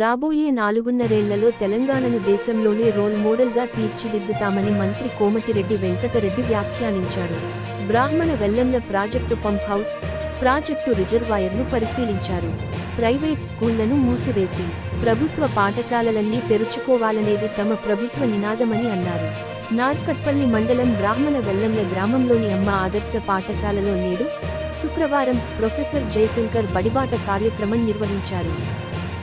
రాబోయే నాలుగున్నరేళ్ళలో తెలంగాణను దేశంలోనే రోల్ మోడల్గా తీర్చిదిద్దుతామని మంత్రి కోమటిరెడ్డి వెంకటరెడ్డి వ్యాఖ్యానించారు. Brahmana Vellemla project pump house project రిజర్వాయర్ను పరిశీలించారు. ప్రైవేట్ స్కూళ్ళను మూసివేసి ప్రభుత్వ పాఠశాలలన్నీ తెరుచుకోవాలనేది తమ ప్రభుత్వ నినాదమని అన్నారు. నార్కట్పల్లి మండలం బ్రాహ్మణ వెల్లంల గ్రామంలోని అమ్మ ఆదర్శ పాఠశాలలో నేడు శుక్రవారం ప్రొఫెసర్ జయశంకర్ బడిబాట కార్యక్రమం నిర్వహించారు.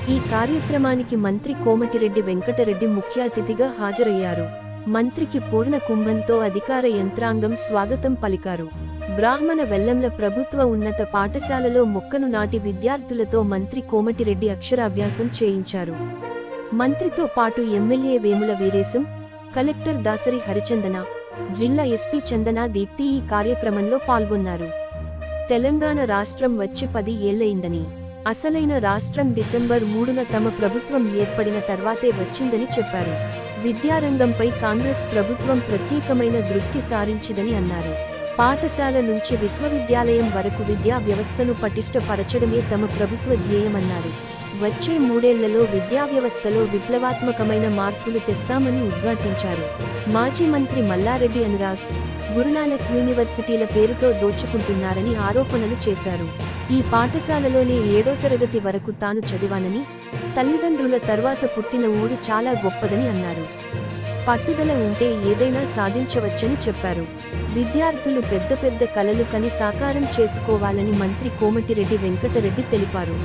ఈ కార్యక్రమానికి మంత్రి కోమటిరెడ్డి వెంకటరెడ్డి ముఖ్య అతిథిగా హాజరయ్యారు. మంత్రికి పూర్ణ కుంభంతో అధికార యంత్రాంగం స్వాగతం పలికారు. బ్రాహ్మణ వెల్లంల ప్రభుత్వ ఉన్నత పాఠశాలలో మొక్కను నాటి విద్యార్థులతో మంత్రి కోమటిరెడ్డి అక్షరాభ్యాసం చేయించారు. మంత్రితో పాటు ఎమ్మెల్యే వేముల వీరేశం కలెక్టర్ దాసరి హరిచందన జిల్లా ఎస్పీ చందన దీప్తి ఈ కార్యక్రమంలో పాల్గొన్నారు. తెలంగాణ రాష్ట్రం వచ్చి పది ఏళ్ళయిందని అసలైన రాష్ట్రం డిసెంబర్ మూడున తమ ప్రభుత్వం ఏర్పడిన తర్వాతే వచ్చిందని చెప్పారు. విద్యారంగంపై కాంగ్రెస్ ప్రభుత్వం ప్రత్యేకమైన దృష్టి సారించిందని అన్నారు. పాఠశాల నుంచి విశ్వవిద్యాలయం వరకు విద్యా వ్యవస్థను పటిష్టపరచడమే తమ ప్రభుత్వ ధ్యేయమన్నారు. వచ్చే మూడేళ్ళలో విద్యా వ్యవస్థలో విప్లవాత్మకమైన మార్పులు తెస్తామని ఉద్ఘాటించారు. మాజీ మంత్రి మల్లారెడ్డి అనురాగ్ గురునానక్ యూనివర్సిటీల పేరుతో దోచుకుంటున్నారని ఆరోపణలు చేశారు. ఈ పాఠశాలలోనే ఏడో తరగతి వరకు తాను చదివానని తల్లిదండ్రుల తర్వాత పుట్టిన ఊరు చాలా గొప్పదని అన్నారు. పట్టుదల ఉంటే ఏదైనా సాధించవచ్చని చెప్పారు. విద్యార్థులు పెద్ద పెద్ద కలలు కని సాకారం చేసుకోవాలని మంత్రి కోమటిరెడ్డి వెంకటరెడ్డి తెలిపారు.